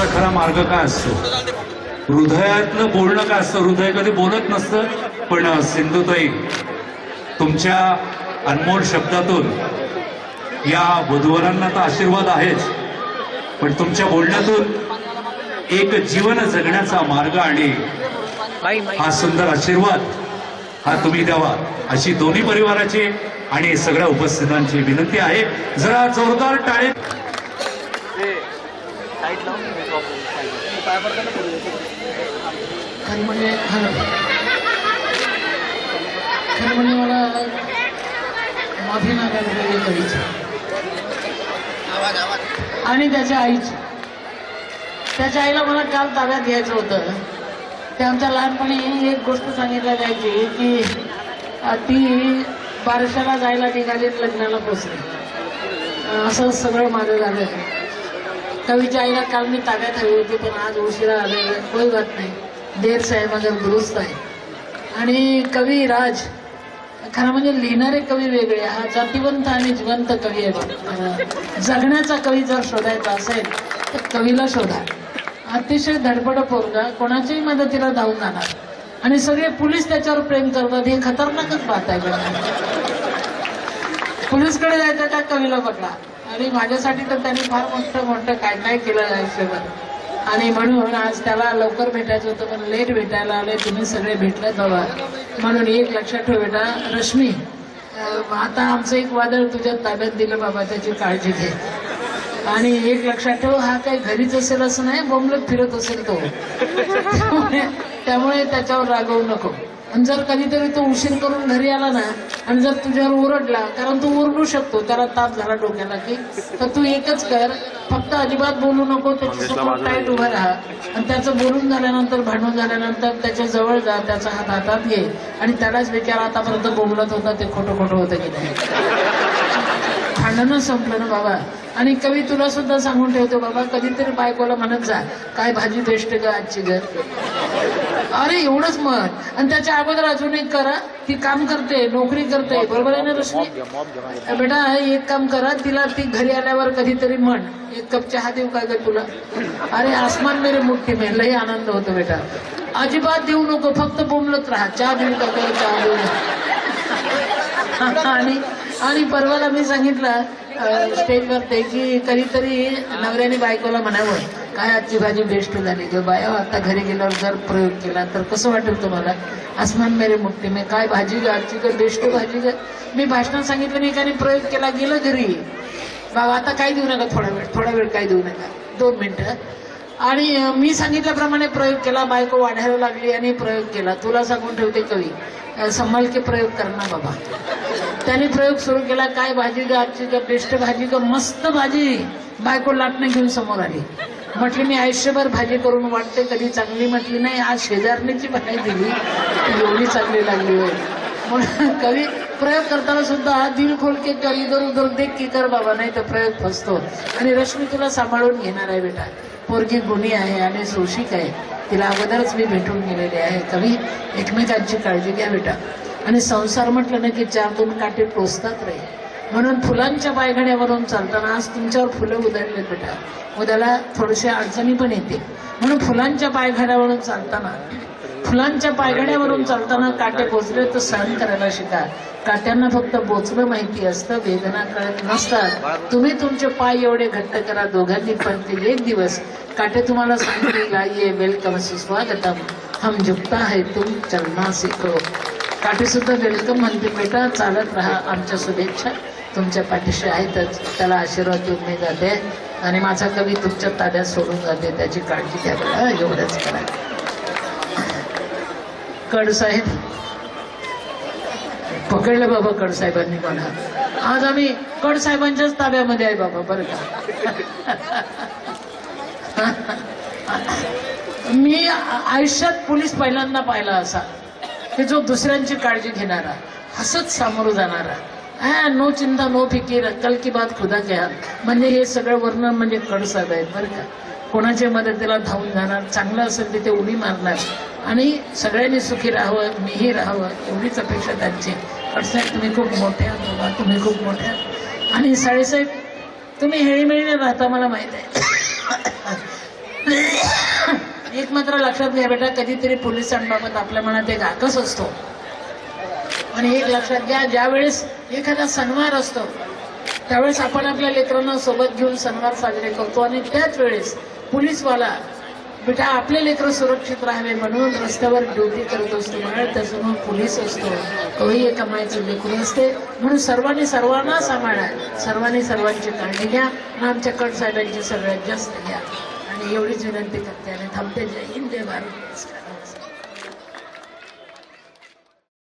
मार्ग काय असतो? हृदयातलं बोलणं काय असतं? हृदय कधी बोलत नसतं पण सिंधुताई तुमच्या अनमोल शब्दातून या वधूवरांना तर आशीर्वाद आहेच पण तुमच्या बोलण्यातून एक जीवन जगण्याचा मार्ग आणि हा सुंदर आशीर्वाद हा तुम्ही द्यावा अशी दोन्ही परिवाराची आणि सगळ्या उपस्थितांची विनंती आहे. जरा जोरदार टाळे खरं म्हणजे खरं. म्हणजे मला माफी मागायला आणि त्याच्या आईची. त्याच्या आईला मला काल ताब्यात घ्यायचं होतं. ते आमच्या लहानपणी एक गोष्ट सांगितल्या जायची की ती बारशाला जायला निघाली लग्नाला पोचली. असं सगळं माझं झालं. कवीच्या आईला काल मी ताब्यात हवी होती पण आज उशिरा आले कोई बात नाही. देर साहेब अगर दुरुस्त आहे. आणि कवी राज खरं म्हणजे लिहिणारे कवी वेगळे हा जातिवंत आणि जिवंत कवी आहे जगण्याचा कवी जर शोधायचा असेल तर कवीला शोधा. अतिशय धडपड पोरगा कोणाच्याही मदतीला धावून जाणार. आणि सगळे पोलीस त्याच्यावर प्रेम करतात हे खतरनाकच बात आहे पोलीसकडे जायचं का कवीला पकडा? आणि माझ्यासाठी तर त्यांनी फार मोठं मोठं काय काय केलं आयुष्यभर आणि म्हणून आज त्याला लवकर भेटायचं होतं पण लेट भेटायला आले तुम्ही सगळे भेटले बाबा. म्हणून एक लक्षात ठेव बेटा रश्मी आता आमचं एक वादळ तुझ्या ताब्यात दिलं बाबा त्याची काळजी घे. आणि एक लक्षात ठेव हा काही घरीच असेल असं नाही बोंबलत फिरत असेल तो. त्यामुळे त्यामुळे त्याच्यावर रागवू नको. आणि जर कधीतरी तो उशीर करून घरी आला ना आणि जर तुझ्यावर ओरडला कारण तू ओरडू शकतो त्याला ताप झाला डोक्याला की तर तू एकच कर फक्त अजिबात बोलू नको त्याच्यासमोर टाईट उभा राहा. आणि त्याचं बोलून झाल्यानंतर भांडून झाल्यानंतर त्याच्याजवळ जा त्याचा हात हातात घे. आणि त्यालाच विचार आतापर्यंत बोलत होता ते खोटं खोटं होतं की नाही. भांडणं संपलं ना बाबा. आणि कवी तुला सुद्धा सांगून ठेवतो बाबा कधीतरी बायकोला म्हणत जा काय भाजी बेस्ट ग आजची ग? अरे एवढंच म्हण आणि त्याच्या अगोदर अजून एक करा ती काम करते नोकरी करते. बरोबर आहे ना रश्मी? बेटा एक काम करा तिला ती घरी आल्यावर कधीतरी म्हण. एक कप चहा देऊ काय ग तुला? अरे आसमान मेरे मुठ्ठी में लई आनंद होतो बेटा. अजिबात देऊ नको फक्त बोंबलत राहा. चहा देऊ का? चहा देऊ? आणि आणि परवाला मी सांगितलं स्टेजवर ते की कधीतरी नवऱ्याने बायकोला म्हणावं काय आजची भाजी बेस्ट झाली ग बाया? आता घरी गेल्यावर जर प्रयोग केला तर कसं वाटेल तुम्हाला? आसमान मेरे मुठ्ठी मी काय भाजी आजची ग बेस्ट भाजी ग? मी भाषणात सांगितलं नाही एकाने प्रयोग केला गेलं घरी. बाबा आता काय देऊ नका थोडा वेळ थोडा वेळ काय देऊ नका दोन मिनटं. आणि मी सांगितल्याप्रमाणे प्रयोग केला बायको वाढायला लागली आणि प्रयोग केला. तुला सांगून ठेवते कवी संभाल के प्रयोग करणार बाबा. त्याने प्रयोग सुरू केला काय भाजी ग आजची ग बेस्ट भाजी का मस्त भाजी. बायको लाटणं घेऊन समोर आली. म्हटली मी आयुष्यभर भाजी करून वाटते कधी चांगली म्हटली नाही. आज शेजारणीची भाजी दिली. एवढी चांगली लागली होय. म्हणून कवी प्रयोग करताना सुद्धा दिल खोल के कर इधर उधर देख की कर बाबा. नाही तर प्रयोग फसतो. आणि रश्मी तुला सांभाळून घेणार आहे बेटा. पोरगी गुणी आहे आणि सोशिक आहे. तिला अगोदरच मी भेटून गेलेले आहे. कवी एकमेकांची काळजी घ्या बेटा. आणि संसार म्हटलं ना की चार दोन काटे टोचतात रे. म्हणून फुलांच्या पायघड्यावरून चालताना आज तुमच्यावर फुलं उधळले बेटा. उद्याला थोडेसे अडचणी पण येतील म्हणून फुलांच्या पायघड्यावरून चालताना फुलांच्या पायघड्यावरून चालताना काटे बोचले तर सहन करायला शिका. काट्यांना फक्त बोचणं माहिती असतं वेदना कळत नसतात. तुम्ही तुमचे पाय एवढे घट्ट करा दोघांनी पण ते एक दिवस. काटे तुम्हाला सांगतील ये वेलकम सुस्वागतम हम झुकता है तुम चलना सिखो. काठीसुद्धा वेलकम म्हणते बेटा चालत राहा आमच्या शुभेच्छा. तुमच्या पाठीशी आहेतच त्याला आशीर्वाद देऊन मी जाते. आणि माझा कवी तुमच्या ताब्यात सोडून जाते त्याची काळजी घ्या बघा एवढंच करा. कडसाहेब. पकडलं बाबा कडसाहेबांनी मला आज आम्ही कडसाहेबांच्याच ताब्यामध्ये आहे बाबा बरं का? मी आयुष्यात पोलीस पहिल्यांदा पाहिला असा. की जो दुसऱ्यांची काळजी घेणारा हसत सामोरं जाणारा हा नो चिंता नो फिकीर कल की बात खुदा घ्या म्हणजे हे सगळं वर्णन म्हणजे कडसाद आहेत बरं का? कोणाच्या मदतीला धावून जाणार चांगलं असेल तिथे उडी मारणार. आणि सगळ्यांनी सुखी राहावं मीही राहावं एवढीच अपेक्षा त्यांची. कडसाहेब तुम्ही खूप मोठ्या बाबा तुम्ही खूप मोठ्या आणि साळेसाहेब तुम्ही हेळीमेळीने राहता मला माहीत आहे. एक मात्र लक्षात घ्या बेटा कधीतरी पोलिसांबाबत आपल्या मनात एक आकस असतो. आणि एक लक्षात घ्या ज्यावेळेस एखादा सणवार असतो त्यावेळेस आपण आपल्या लेकरांना सोबत घेऊन सणवार साजरे करतो. आणि त्याच वेळेस पोलीसवाला बेटा आपले लेकरं सुरक्षित राहावे म्हणून रस्त्यावर ड्युटी करत असतो बाळ त्यासमोर पोलीस असतो. तोही एका मायचं लेकरू असते. म्हणून सर्वांनी सर्वांना सांभाळा. सर्वांनी सर्वांची काळजी घ्या. आणि आमच्या कट साहेबांची सगळ्यात जास्त घ्या. आणि एवढीच विनंती करते आणि थांबते जय हिंद जय भारत नमस्कार.